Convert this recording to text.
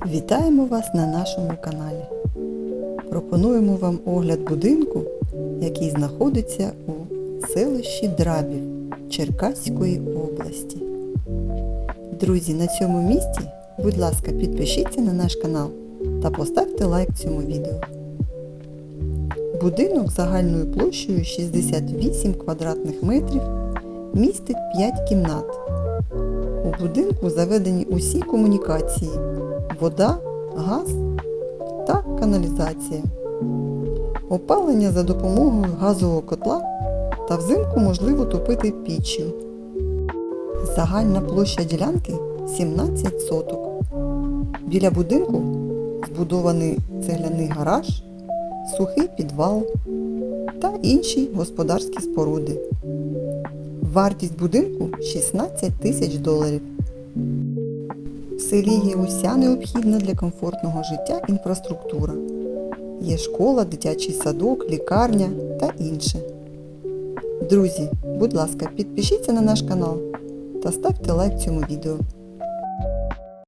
Вітаємо вас на нашому каналі. Пропонуємо вам огляд будинку, який знаходиться у селищі Драбів Черкаської області. Друзі, на цьому місці, будь ласка, підпишіться на наш канал та поставте лайк цьому відео. Будинок загальною площею 68 квадратних метрів містить 5 кімнат. У будинку заведені усі комунікації вода, газ та каналізація. Опалення за допомогою газового котла та взимку можливо топити піччю. Загальна площа ділянки 17 соток. Біля будинку збудований цегляний гараж, сухий підвал та інші господарські споруди. Вартість будинку 16 тисяч доларів. В селі є уся необхідна для комфортного життя інфраструктура. Є школа, дитячий садок, лікарня та інше. Друзі, будь ласка, підпишіться на наш канал та ставте лайк цьому відео.